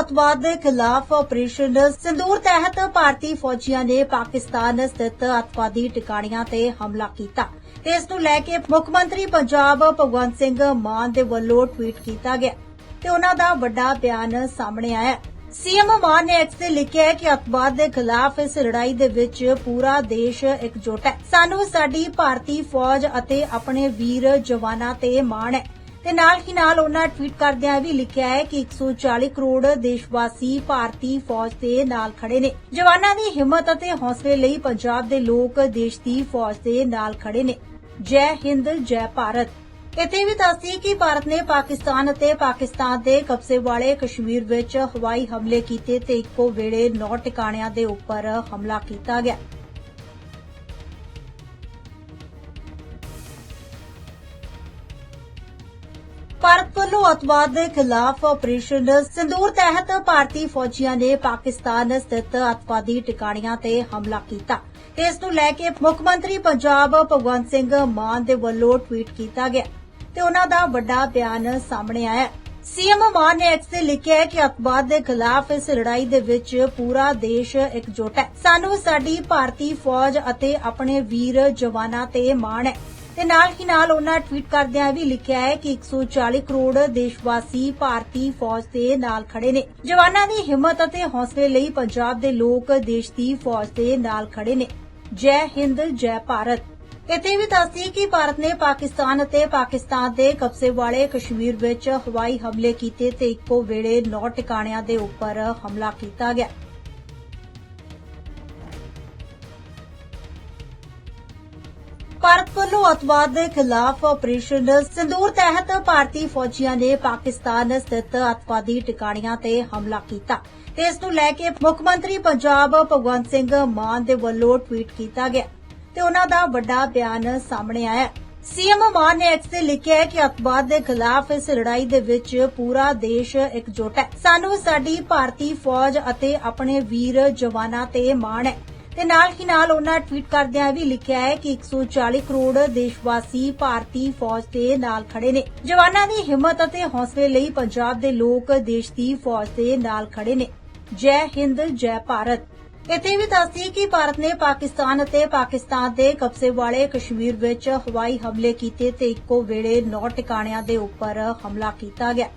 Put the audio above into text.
ਅਤਵਾਦ ਦੇ ਖਿਲਾਫ ਆਪਰੇਸ਼ਨ ਸਿੰਦੂਰ ਤਹਿਤ ਭਾਰਤੀ ਫੌਜੀਆਂ ਨੇ ਪਾਕਿਸਤਾਨ ਸਥਿਤ ਅਤਵਾਦੀ ਟਿਕਾਣਿਆਂ ਤੇ ਹਮਲਾ ਕੀਤਾ। ਤੇ ਇਸ ਨੂੰ ਲੈ ਕੇ ਮੁੱਖ ਮੰਤਰੀ ਪੰਜਾਬ ਭਗਵੰਤ ਸਿੰਘ ਮਾਨ ਦੇ ਵੱਲੋਂ ਟਵੀਟ ਕੀਤਾ ਗਿਆ ਤੇ ਉਹਨਾਂ ਦਾ ਵੱਡਾ ਬਿਆਨ ਸਾਹਮਣੇ ਆਇਆ। ਹੈ। ਸੀਐਮ ਮਾਨ ਨੇ ਐਕਸ ਤੇ ਲਿਖਿਆ ਹੈ ਕਿ ਅਤਵਾਦ ਦੇ ਖਿਲਾਫ ਇਸ ਲੜਾਈ ਦੇ ਵਿੱਚ ਪੂਰਾ ਦੇਸ਼ ਇਕਜੁੱਟ ਹੈ। ਸਾਨੂੰ ਸਾਡੀ ਭਾਰਤੀ ਫੌਜ ਅਤੇ ਆਪਣੇ ਵੀਰ ਜਵਾਨਾਂ ਤੇ ਮਾਣ ਹੈ। ਤੇ ਨਾਲ ਹੀ ਨਾਲ ਉਹਨਾਂ ਟਵੀਟ ਕਰਦਿਆਂ ਵੀ ਲਿਖਿਆ ਹੈ ਕਿ 140 ਕਰੋੜ ਦੇਸ਼ਵਾਸੀ ਭਾਰਤੀ ਫੌਜ ਦੇ ਨਾਲ ਖੜੇ ਨੇ। ਜਵਾਨਾਂ ਦੀ ਹਿੰਮਤ ਅਤੇ ਹੌਸਲੇ ਲਈ ਪੰਜਾਬ ਦੇ ਲੋਕ ਦੇਸ਼ ਦੀ ਫੌਜ ਦੇ ਨਾਲ ਖੜੇ ਨੇ। ਜੈ ਹਿੰਦ, ਜੈ ਭਾਰਤ। ਇੱਥੇ ਵੀ ਦੱਸਦੀ ਕਿ ਭਾਰਤ ਨੇ ਪਾਕਿਸਤਾਨ ਅਤੇ ਪਾਕਿਸਤਾਨ ਦੇ ਕਬਜ਼ੇ ਵਾਲੇ ਕਸ਼ਮੀਰ ਵਿੱਚ ਹਵਾਈ ਹਮਲੇ ਕੀਤੇ ਤੇ ਇੱਕੋ ਵੇਲੇ ਨੌ ਟਿਕਾਣਿਆਂ ਦੇ ਉੱਪਰ ਹਮਲਾ ਕੀਤਾ ਗਿਆ। ਭਾਰਤ ਵੱਲੋਂ ਅਤਵਾਦ ਦੇ ਖਿਲਾਫ ਆਪਰੇਸ਼ਨ ਸਿੰਦੂਰ ਤਹਿਤ ਭਾਰਤੀ ਫੌਜੀਆਂ ਨੇ ਪਾਕਿਸਤਾਨ ਸਥਿਤ ਅਤਵਾਦੀ ਟਿਕਾਣਿਆਂ ਤੇ ਹਮਲਾ ਕੀਤਾ। ਤੇ ਇਸ ਨੂੰ ਲੈ ਕੇ ਮੁੱਖ ਮੰਤਰੀ ਪੰਜਾਬ ਭਗਵੰਤ ਸਿੰਘ ਮਾਨ ਦੇ ਵੱਲੋਂ ਟਵੀਟ ਕੀਤਾ ਗਿਆ। ਤੇ ਉਹਨਾਂ ਦਾ ਵੱਡਾ ਬਿਆਨ ਸਾਹਮਣੇ ਆਇਆ। ਹੈ। ਸੀਐਮ ਮਾਨ ਨੇ ਐਕਸ ਤੇ ਲਿਖਿਆ ਹੈ ਕਿ ਅਤਵਾਦ ਦੇ ਖਿਲਾਫ ਇਸ ਲੜਾਈ ਦੇ ਵਿੱਚ ਪੂਰਾ ਦੇਸ਼ ਇਕਜੁੱਟ ਹੈ। ਸਾਨੂੰ ਸਾਡੀ ਭਾਰਤੀ ਫੌਜ ਅਤੇ ਆਪਣੇ ਵੀਰ ਜਵਾਨਾਂ ਤੇ ਮਾਣ ਹੈ। ਤੇ ਨਾਲ ਹੀ ਨਾਲ ਉਹਨਾਂ ਟਵੀਟ ਕਰਦਿਆਂ ਵੀ ਲਿਖਿਆ ਹੈ ਕਿ 140 ਕਰੋੜ ਦੇਸ਼ਵਾਸੀ ਭਾਰਤੀ ਫੌਜ ਦੇ ਨਾਲ ਖੜੇ ਨੇ। ਜਵਾਨਾਂ ਦੀ ਹਿੰਮਤ ਅਤੇ ਹੌਸਲੇ ਲਈ ਪੰਜਾਬ ਦੇ ਲੋਕ ਦੇਸ਼ ਦੀ ਫੌਜ ਦੇ ਨਾਲ ਖੜੇ ਨੇ। ਜੈ ਹਿੰਦ, ਜੈ ਭਾਰਤ। ਇੱਥੇ ਵੀ ਦੱਸਦੀ ਕਿ ਭਾਰਤ ਨੇ ਪਾਕਿਸਤਾਨ ਅਤੇ ਪਾਕਿਸਤਾਨ ਦੇ ਕਬਜ਼ੇ ਵਾਲੇ ਕਸ਼ਮੀਰ ਵਿੱਚ ਹਵਾਈ ਹਮਲੇ ਕੀਤੇ ਤੇ ਇੱਕੋ ਵੇਲੇ ਨੌ ਟਿਕਾਣਿਆਂ ਦੇ ਉੱਪਰ ਹਮਲਾ ਕੀਤਾ ਗਿਆ। ਭਾਰਤ ਵੱਲੋਂ ਅਤਵਾਦ ਦੇ ਖਿਲਾਫ ਆਪਰੇਸ਼ਨ ਸਿੰਦੂਰ ਤਹਿਤ ਭਾਰਤੀ ਫੌਜੀਆਂ ਨੇ ਪਾਕਿਸਤਾਨ ਸਥਿਤ ਅਤਵਾਦੀ ਟਿਕਾਣਿਆਂ ਤੇ ਹਮਲਾ ਕੀਤਾ ਤੇ ਇਸ ਨੂੰ ਲੈ ਕੇ ਮੁੱਖ ਮੰਤਰੀ ਪੰਜਾਬ ਭਗਵੰਤ ਸਿੰਘ ਮਾਨ ਦੇ ਵੱਲੋਂ ਟਵੀਟ ਕੀਤਾ ਗਿਆ ਤੇ ਉਹਨਾਂ ਦਾ ਵੱਡਾ ਬਿਆਨ ਸਾਹਮਣੇ ਆਇਆ ਹੈ। ਸੀਐਮ ਮਾਨ ਨੇ ਐਕਸ ਤੇ ਲਿਖਿਆ ਹੈ ਕਿ ਅਤਵਾਦ ਦੇ ਖਿਲਾਫ ਇਸ ਲੜਾਈ ਦੇ ਵਿੱਚ ਪੂਰਾ ਦੇਸ਼ ਇਕਜੁੱਟ ਹੈ ਸਾਨੂੰ ਸਾਡੀ ਭਾਰਤੀ ਫੌਜ ਅਤੇ ਆਪਣੇ ਵੀਰ ਜਵਾਨਾਂ ਤੇ ਮਾਣ ਹੈ ਤੇ ਨਾਲ ਹੀ ਨਾਲ ਉਹਨਾਂ ਟਵੀਟ ਕਰਦਿਆਂ ਵੀ ਲਿਖਿਆ ਹੈ ਕਿ 140 ਕਰੋੜ ਦੇਸ਼ਵਾਸੀ ਭਾਰਤੀ ਫੌਜ ਦੇ ਨਾਲ ਖੜੇ ਨੇ। ਜਵਾਨਾਂ ਦੀ ਹਿੰਮਤ ਅਤੇ ਹੌਸਲੇ ਲਈ ਪੰਜਾਬ ਦੇ ਲੋਕ ਦੇਸ਼ ਦੀ ਫੌਜ ਦੇ ਨਾਲ ਖੜੇ ਨੇ। ਜੈ ਹਿੰਦ, ਜੈ ਭਾਰਤ। ਇੱਥੇ ਵੀ ਦੱਸਦੀ ਕਿ ਭਾਰਤ ਨੇ ਪਾਕਿਸਤਾਨ ਅਤੇ ਪਾਕਿਸਤਾਨ ਦੇ ਕਬਜ਼ੇ ਵਾਲੇ ਕਸ਼ਮੀਰ ਵਿੱਚ ਹਵਾਈ ਹਮਲੇ ਕੀਤੇ ਤੇ ਇੱਕੋ ਵੇਲੇ ਨੌ ਟਿਕਾਣਿਆਂ ਦੇ ਉੱਪਰ ਹਮਲਾ ਕੀਤਾ ਗਿਆ।